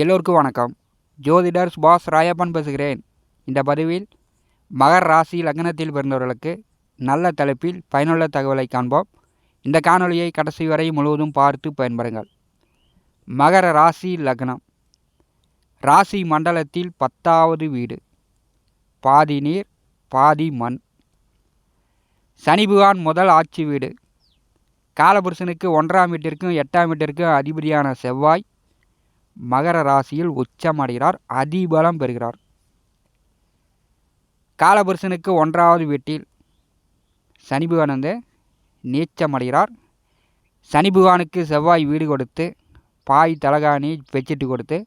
எல்லோருக்கும் வணக்கம். ஜோதிடர் சுபாஷ் ராயப்பன் பேசுகிறேன். இந்த பதிவில் மகர் ராசி லக்னத்தில் பிறந்தவர்களுக்கு நல்ல தலைப்பில் பயனுள்ள தகவலை காண்போம். இந்த காணொளியை கடைசி வரை முழுவதும் பார்த்து பயன்பெறுங்கள். மகர ராசி லக்னம். ராசி மண்டலத்தில் பத்தாவது வீடு. பாதி நீர் பாதி மண். சனிபுகான் முதல் ஆட்சி வீடு. காலபுருஷனுக்கு ஒன்றாம் வீட்டிற்கும் எட்டாம் வீட்டிற்கும் அதிபதியான செவ்வாய். மகர ராசியில் உச்சமடைகிறார் அதிபலம் பெறுகிறார். காலபுருஷனுக்கு ஒன்றாவது வீட்டில் சனி பகவான் வந்து நீச்சமடைகிறார். சனி பகவானுக்கு செவ்வாய் வீடு கொடுத்து பாய் தலகாணி பெச்சிட்டு கொடுத்து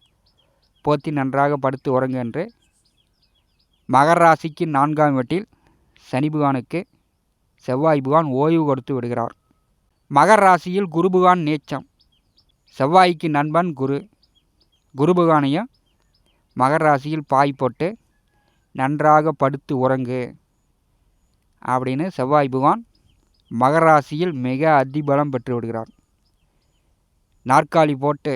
போத்தி நன்றாக படுத்து உறங்கு என்று மகர ராசிக்கு நான்காம் வீட்டில் சனி பகவானுக்கு செவ்வாய் பகவான் ஓய்வு கொடுத்து விடுகிறார். மகர ராசியில் குரு பகவான் நீச்சம். செவ்வாய்க்கு நண்பன் குரு. குரு பகவானையும் மகர ராசியில் பாய் போட்டு நன்றாக படுத்து உறங்கு அப்படின்னு செவ்வாய் பகவான் மகர ராசியில் மிக அதிபலம் பெற்று விடுகிறார். நாற்காலி போட்டு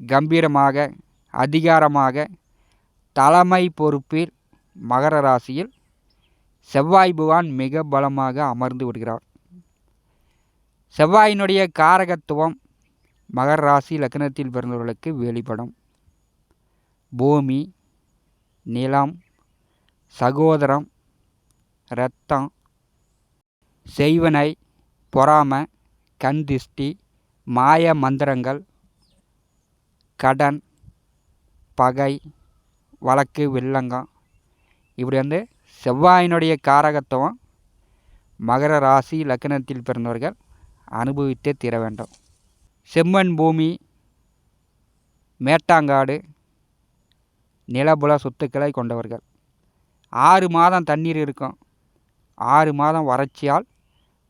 கம்பீரமாக அதிகாரமாக தலைமை பொறுப்பில் மகர ராசியில் செவ்வாய் பகவான் மிக பலமாக அமர்ந்து விடுகிறார். செவ்வாயினுடைய காரகத்துவம் மகர ராசி லக்னத்தில் பிறந்தவர்களுக்கு வெளிப்படும். பூமி நிலம் சகோதரம் இரத்தம் செய்வனை பொறாமை கண் திஷ்டி மாய மந்திரங்கள் கடன் பகை வழக்கு வில்லங்கம். இப்படி வந்து செவ்வாயினுடைய காரகத்துவம் மகர ராசி லக்னத்தில் பிறந்தவர்கள் அனுபவித்தே தீர வேண்டும். செம்மண் பூமி மேட்டாங்காடு நிலபுல சொத்துக்களை கொண்டவர்கள். ஆறு மாதம் தண்ணீர் இருக்கும். ஆறு மாதம் வறட்சியால்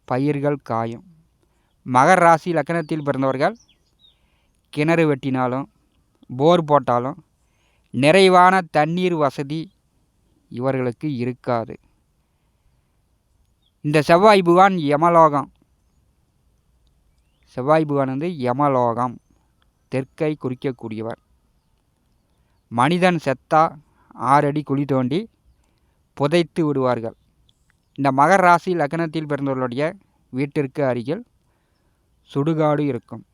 பயிர்கள் காயும். மகர் ராசி லக்கணத்தில் பிறந்தவர்கள் கிணறு வெட்டினாலும் போர் போட்டாலும் நிறைவான தண்ணீர் வசதி இவர்களுக்கு இருக்காது. இந்த செவ்வாய் புகான் யமலோகம். செவ்வாய் புகான் வந்து யமலோகம் தெற்கை குறிக்கக்கூடியவர். மனிதன் செத்தா ஆறடி குழி தோண்டி புதைத்து விடுவார்கள். இந்த மகர் ராசி லக்னத்தில் பிறந்தவர்களுடைய வீட்டிற்கு அருகில் சுடுகாடு இருக்கும்.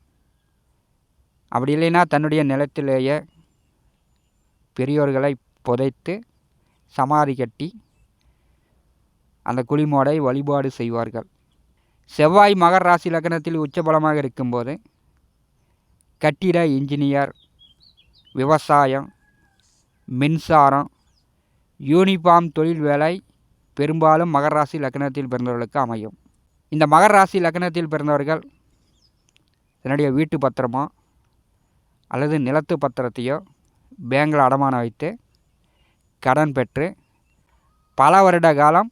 அப்படி இல்லைன்னா தன்னுடைய நிலத்திலேயே பெரியோர்களை புதைத்து சமாதி கட்டி அந்த குளிமோடை வழிபாடு செய்வார்கள். செவ்வாய் மகர் ராசி லக்னத்தில் உச்சபலமாக இருக்கும்போது கட்டிட இன்ஜினியர் விவசாயம் மின்சாரம் யூனிஃபார்ம் தொழில் வேலை பெரும்பாலும் மகர் ராசி லக்னத்தில் பிறந்தவர்களுக்கு அமையும். இந்த மகர் ராசி லக்னத்தில் பிறந்தவர்கள் தன்னுடைய வீட்டு பத்திரமோ அல்லது நிலத்து பத்திரத்தையோ பேங்கில் அடமானம் வைத்து கடன் பெற்று பல வருட காலம்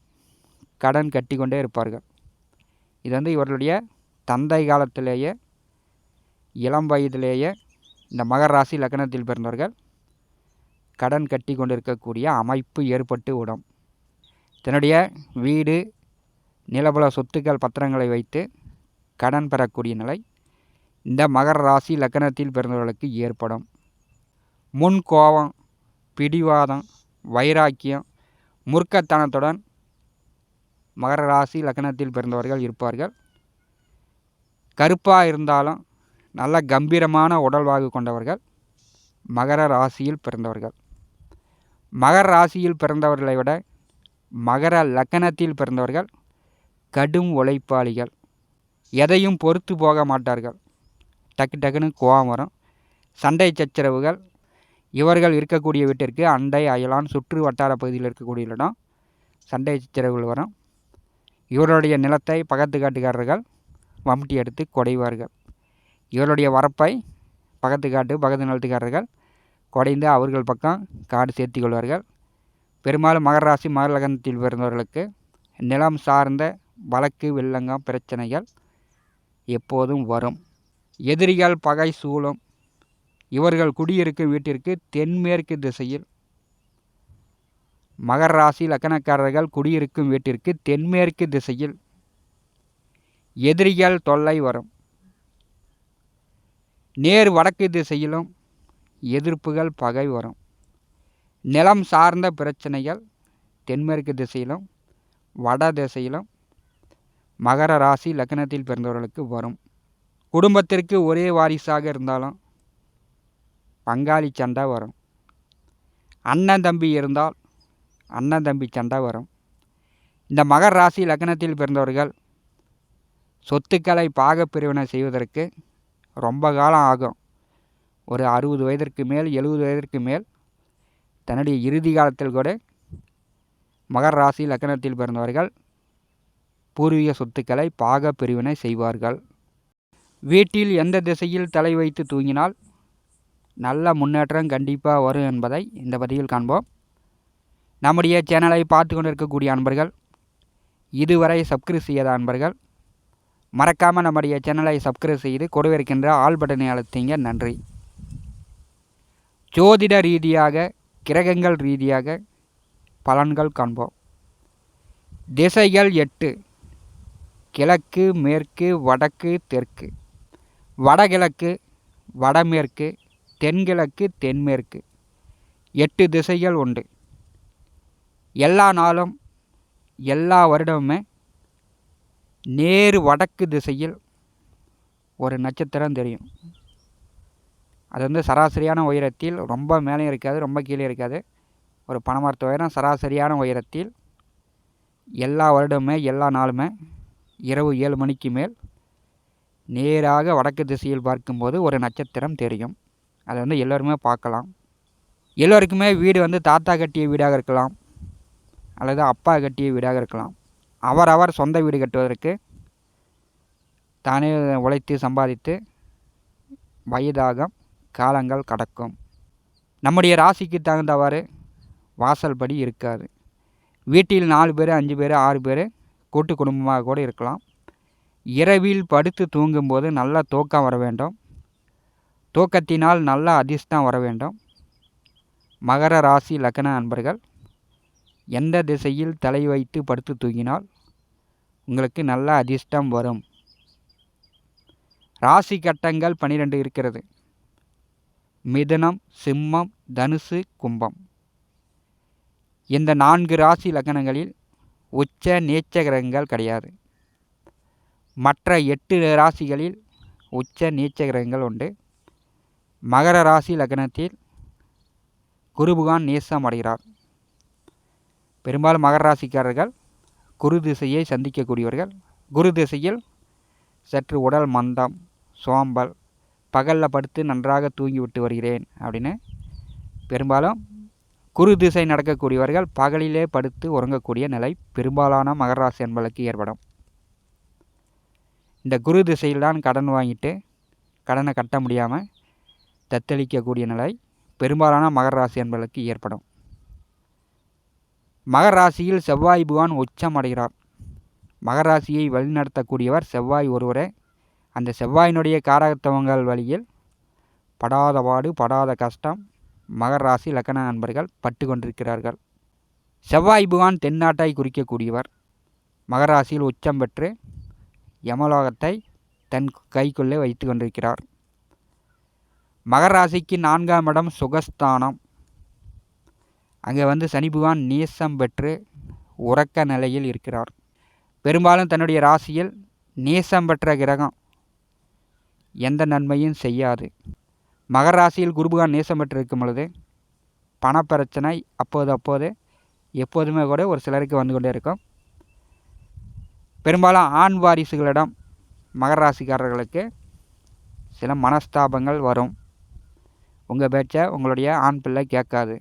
கடன் கட்டி கொண்டே இருப்பார்கள். இது வந்து இவர்களுடைய தந்தை காலத்திலேயே இளம் வயதிலேயே இந்த மகர் ராசி லக்னத்தில் பிறந்தவர்கள் கடன் கட்டி கொண்டிருக்கக்கூடிய அமைப்பு ஏற்பட்டு விடும். தன்னுடைய வீடு நிலபல சொத்துக்கள் பத்திரங்களை வைத்து கடன் பெறக்கூடிய நிலை இந்த மகர ராசி லக்கணத்தில் பிறந்தவர்களுக்கு ஏற்படும். முன் கோபம் பிடிவாதம் வைராக்கியம் முர்க்கத்தனத்துடன் மகர ராசி லக்கணத்தில் பிறந்தவர்கள் இருப்பார்கள். கருப்பாக இருந்தாலும் நல்ல கம்பீரமான உடல்வாகு கொண்டவர்கள் மகர ராசியில் பிறந்தவர்கள். மகர ராசியில் பிறந்தவர்களை விட மகர லக்கணத்தில் பிறந்தவர்கள் கடும் உழைப்பாளிகள். எதையும் பொறுத்து போக மாட்டார்கள். டக்கு டக்குன்னு கோவம் வரும். சண்டை சச்சரவுகள். இவர்கள் இருக்கக்கூடிய வீட்டிற்கு அண்டை அயலான் சுற்று வட்டார பகுதியில் இருக்கக்கூடிய இடம். சண்டை சச்சரவுகள் வரும். இவருடைய நிலத்தை பக்கத்து காட்டுக்காரர்கள் வம்டி எடுத்து குடைவார்கள். இவருடைய வரப்பை பக்கத்து காட்டு பக்கத்து நிலத்துக்காரர்கள் குடைந்து அவர்கள் பக்கம் காடு சேர்த்து கொள்வார்கள். பெரும்பாலும் மகர ராசி மகர பிறந்தவர்களுக்கு நிலம் சார்ந்த வழக்கு வில்லங்கம் பிரச்சனைகள் எப்போதும் வரும். எதிரிகள் பகை சூழும். இவர்கள் குடியிருக்கும் வீட்டிற்கு தென்மேற்கு திசையில் மகர ராசி லக்கணக்காரர்கள் குடியிருக்கும் வீட்டிற்கு தென்மேற்கு திசையில் எதிரிகள் தொல்லை வரும். நேர் வடக்கு திசையிலும் எதிர்ப்புகள் பகை வரும். நிலம் சார்ந்த பிரச்சனைகள் தென்மேற்கு திசையிலும் வட திசையிலும் மகர ராசி லக்னத்தில் பிறந்தவர்களுக்கு வரும். குடும்பத்திற்கு ஒரே வாரிசாக இருந்தாலும் பங்காளி சண்டை வரும். அண்ணன் தம்பி இருந்தால் அண்ணன் தம்பி சண்டை வரும். இந்த மகர் ராசி லக்னத்தில் பிறந்தவர்கள் சொத்துக்களை பாகப்பிரிவினை செய்வதற்கு ரொம்ப காலம் ஆகும். ஒரு அறுபது வயதிற்கு மேல் எழுபது வயதிற்கு மேல் தன்னுடைய இறுதி காலத்தில் கூட மகர் ராசி லக்னத்தில் பிறந்தவர்கள் பூர்வீக சொத்துக்களை பாக பிரிவினை செய்வார்கள். வீட்டில் எந்த திசையில் தலை வைத்து தூங்கினால் நல்ல முன்னேற்றம் கண்டிப்பாக வரும் என்பதை இந்த பதிவில் காண்போம். நம்முடைய சேனலை பார்த்து கொண்டு இருக்கக்கூடிய அன்பர்கள் இதுவரை சப்ஸ்கிரைப் செய்யாத அன்பர்கள் மறக்காமல் நம்முடைய சேனலை சப்ஸ்கிரைப் செய்து கொடுவிருக்கின்ற ஆல் பட்டனை அழுத்திங்க. நன்றி. ஜோதிட ரீதியாக கிரகங்கள் ரீதியாக பலன்கள் காண்போம். திசைகள் எட்டு. கிழக்கு மேற்கு வடக்கு தெற்கு. வடகிழக்கு வடமேற்கு தென்கிழக்கு தென்மேற்கு. எட்டு திசைகள் உண்டு. எல்லா நாளும் எல்லா வருடமுமே நேர் வடக்கு திசையில் ஒரு நட்சத்திரம் தெரியும். அது வந்து சராசரியான உயரத்தில் ரொம்ப மேலே இருக்காது ரொம்ப கீழே இருக்காது. ஒரு பணமரத்து உயரம் சராசரியான உயரத்தில் எல்லா வருடமுமே எல்லா நாளுமே இரவு ஏழு மணிக்கு மேல் நேராக வடக்கு திசையில் பார்க்கும்போது ஒரு நட்சத்திரம் தெரியும். அதை வந்து எல்லோருமே பார்க்கலாம். எல்லோருக்குமே வீடு வந்து தாத்தா கட்டிய வீடாக இருக்கலாம். அல்லது அப்பா கட்டிய வீடாக இருக்கலாம். அவரவர் சொந்த வீடு கட்டுவதற்கு தானே உழைத்து சம்பாதித்து வயதாகம் காலங்கள் கடக்கும். நம்முடைய ராசிக்கு தகுந்தவாறு வாசல் படி இருக்காது. வீட்டில் நாலு பேர் அஞ்சு பேர் ஆறு பேர் கூட்டு குடும்பமாக கூட இருக்கலாம். இரவில் படுத்து தூங்கும்போது நல்ல தூக்கம் வர வேண்டும். தூக்கத்தினால் நல்ல அதிர்ஷ்டம் வர வேண்டும். மகர ராசி லக்ன நண்பர்கள் எந்த திசையில் தலை வைத்து படுத்து தூங்கினால் உங்களுக்கு நல்ல அதிர்ஷ்டம் வரும். ராசி கட்டங்கள் பனிரெண்டு இருக்கிறது. மிதுனம் சிம்மம் தனுசு கும்பம். இந்த நான்கு ராசி லக்னங்களில் உச்ச நீச்ச கிரகங்கள் கிடையாது. மற்ற எட்டு ராசிகளில் உச்ச நீச்ச கிரகங்கள் உண்டு. மகர ராசி லக்னத்தில் குருபுகான் நேசம் அடைகிறார். பெரும்பாலும் மகர ராசிக்காரர்கள் குரு திசையை சந்திக்கக்கூடியவர்கள். குரு திசையில் சற்று உடல் மந்தம் சோம்பல் பகலில் படுத்து நன்றாக தூங்கிவிட்டு வருகிறேன் அப்படின்னு பெரும்பாலும் குரு திசை நடக்கக்கூடியவர்கள் பகலிலே படுத்து உறங்கக்கூடிய நிலை பெரும்பாலான மகராசி என்பதற்கு ஏற்படும். இந்த குரு திசையில் தான் கடன் வாங்கிட்டு கடனை கட்ட முடியாமல் தத்தளிக்கக்கூடிய நிலை பெரும்பாலான மகர ராசி என்பதற்கு ஏற்படும். மகர ராசியில் செவ்வாய் புகான் உச்சம் அடைகிறார் மகர ராசியை வழிநடத்தக்கூடியவர் செவ்வாய் ஒருவரே. அந்த செவ்வாயினுடைய காரகத்துவங்கள் வழியில் படாத பாடு படாத கஷ்டம் மகர ராசி லக்கண நண்பர்கள் பட்டு கொண்டிருக்கிறார்கள். செவ்வாய் புகான் தென்னாட்டை குறிக்கக்கூடியவர். மகராசியில் உச்சம் பெற்று யமலோகத்தை தன் கைக்குள்ளே வைத்து கொண்டிருக்கிறார். மகர ராசிக்கு நான்காம் இடம் சுகஸ்தானம். அங்கே வந்து சனிபகவான் நீசம் பெற்று உறக்க நிலையில் இருக்கிறார். பெரும்பாலும் தன்னுடைய ராசியில் நீசம் பெற்ற கிரகம் எந்த நன்மையும் செய்யாது. மகர ராசியில் குருபகான் நேசம் பெற்றிருக்கும் பொழுது பணப்பிரச்சனை அப்போது அப்போது எப்போதுமே கூட ஒரு சிலருக்கு வந்து கொண்டே இருக்கும். பெரும்பாலும் ஆண் வாரிசுகளிடம் மகர ராசிக்காரர்களுக்கு சில மனஸ்தாபங்கள் வரும். உங்கள் பேச்சை உங்களுடைய ஆண் பிள்ளை கேட்காது.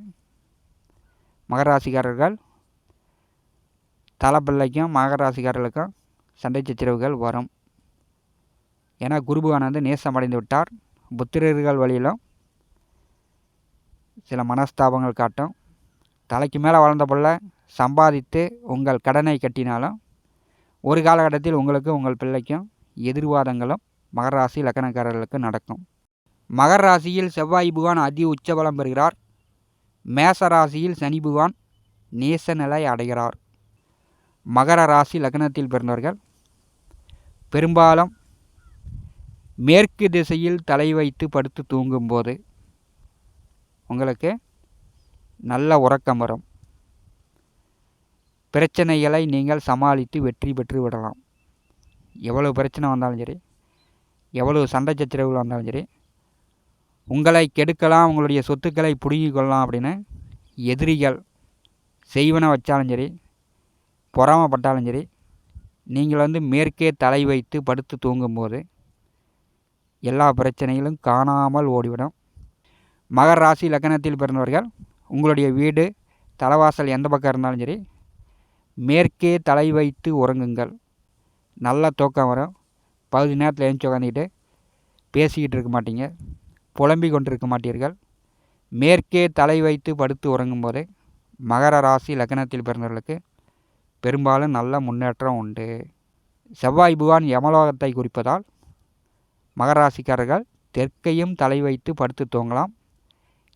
மகராசிக்காரர்கள் தலைப்பிள்ளைக்கும் மகர சண்டை சச்சரவுகள் வரும். ஏன்னா குருபகானந்து நேசம் அடைந்து விட்டார். புத்திரர்கள் வழியிலும் சில மனஸ்தாபங்கள் காட்டும். தலைக்கு மேலே வளர்ந்த பிள்ளை சம்பாதித்து உங்கள் கடனை கட்டினாலும் ஒரு காலகட்டத்தில் உங்களுக்கு உங்கள் பிள்ளைக்கும் எதிர்வாதங்களும் மகராசி லக்கணக்காரர்களுக்கு நடக்கும். மகர ராசியில் செவ்வாய் புகான் அதி உச்சபலம் பெறுகிறார். மேச ராசியில் சனி பகவான் நேச நிலை அடைகிறார். மகர ராசி லக்னத்தில் பிறந்தவர்கள் பெரும்பாலும் மேற்கு திசையில் தலை வைத்து படுத்து தூங்கும்போது உங்களுக்கு நல்ல உறக்கம் வரும். பிரச்சனைகளை நீங்கள் சமாளித்து வெற்றி பெற்று விடலாம். எவ்வளோ பிரச்சனை வந்தாலும் சரி எவ்வளோ சண்டை சச்சரவுகள் வந்தாலும் சரி உங்களை கெடுக்கலாம் உங்களுடைய சொத்துக்களை பிடுங்கி கொள்ளலாம் அப்படின்னு எதிரிகள் செய்வன வச்சாலும் சரி பொறாமப்பட்டாலும் சரி நீங்கள் வந்து மேற்கே தலை வைத்து படுத்து தூங்கும்போது எல்லா பிரச்சனைகளும் காணாமல் ஓடிவிடும். மகர ராசி லக்கணத்தில் பிறந்தவர்கள் உங்களுடைய வீடு தலைவாசல் எந்த பக்கம் இருந்தாலும் சரி மேற்கே தலை வைத்து உறங்குங்கள். நல்லா தூக்கம் வரும். பகுதி நேரத்தில் எழுந்து உட்காந்துக்கிட்டு பேசிக்கிட்டு இருக்க மாட்டீங்க. புலம்பிக் கொண்டிருக்க மாட்டீர்கள். மேற்கே தலை வைத்து படுத்து உறங்கும்போது மகர ராசி லக்னத்தில் பிறந்தவர்களுக்கு பெரும்பாலும் நல்ல முன்னேற்றம் உண்டு. செவ்வாய் புவான் யமலோகத்தை குறிப்பதால் மகர ராசிக்காரர்கள் தெற்கையும் தலை வைத்து படுத்து தூங்கலாம்.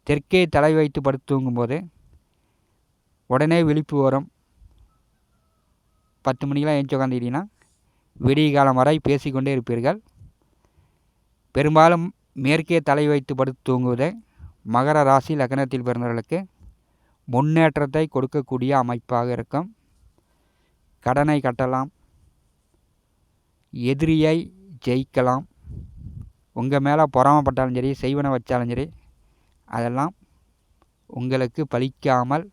தெற்கே தலை வைத்து படுத்து தூங்கும்போது உடனே விழிப்பு வரும். பத்து மணிக்கெலாம் ஏஞ்சி உட்காந்துக்கிட்டிங்கன்னா விடிய காலம் வரை பேசிக்கொண்டே இருப்பீர்கள். பெரும்பாலும் மேற்கே தலை வைத்து படுத்து தூங்குவதே மகர ராசி லக்னத்தில் பிறந்தவர்களுக்கு முன்னேற்றத்தை கொடுக்கக்கூடிய அமைப்பாக இருக்கும். கடனை கட்டலாம். எதிரியை ஜெயிக்கலாம். உங்கள் மேலே பொறாமப்பட்டாலும் சரி செய்வன வச்சாலும் சரி அதெல்லாம் உங்களுக்கு பலிக்காமல்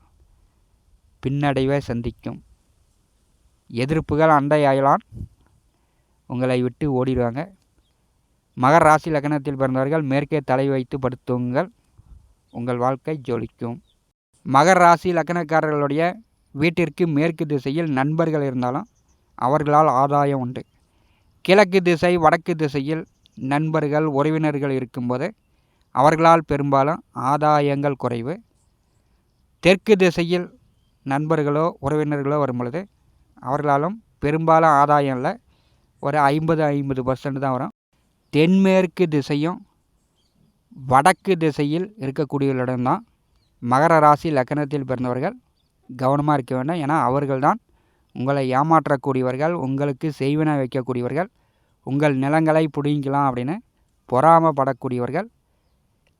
பின்னடைவை சந்திக்கும். எதிர்ப்புகள் அண்டை ஆயலான் உங்களை விட்டு ஓடிடுவாங்க. மகர ராசி லக்னத்தில் பிறந்தவர்கள் மேற்கே தலை வைத்து படுத்துங்கள். உங்கள் வாழ்க்கை ஜொலிக்கும். மகர ராசி லக்னக்காரர்களுடைய வீட்டிற்கு மேற்கு திசையில் நண்பர்கள் இருந்தாலும் அவர்களால் ஆதாயம் உண்டு. கிழக்கு திசை வடக்கு திசையில் நண்பர்கள் உறவினர்கள் இருக்கும்போது அவர்களால் பெரும்பாலும் ஆதாயங்கள் குறைவு. தெற்கு திசையில் நண்பர்களோ உறவினர்களோ வரும் பொழுது அவர்களாலும் பெரும்பாலும் ஆதாயம் இல்லை. ஒரு ஐம்பது ஐம்பது பர்சன்ட் தான் வரும். தென்மேற்கு திசையும் வடக்கு திசையில் இருக்கக்கூடியவர்களிடம் தான் மகர ராசி லக்கணத்தில் பிறந்தவர்கள் கவனமாக இருக்க வேண்டும். ஏன்னா அவர்கள்தான் உங்களை ஏமாற்றக்கூடியவர்கள் உங்களுக்கு செய்வன வைக்கக்கூடியவர்கள் உங்கள் நிலங்களை பிடிங்கலாம் அப்படின்னு பொறாமப்படக்கூடியவர்கள்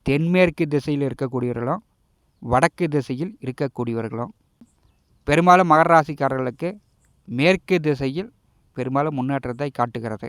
தென்மேற்கு திசையில் இருக்கக்கூடியவர்களும் வடக்கு திசையில் இருக்கக்கூடியவர்களும். பெரும்பாலும் மகர ராசிக்காரர்களுக்கு மேற்கு திசையில் பெரும்பாலும் முன்னேற்றத்தை காட்டுகிறது.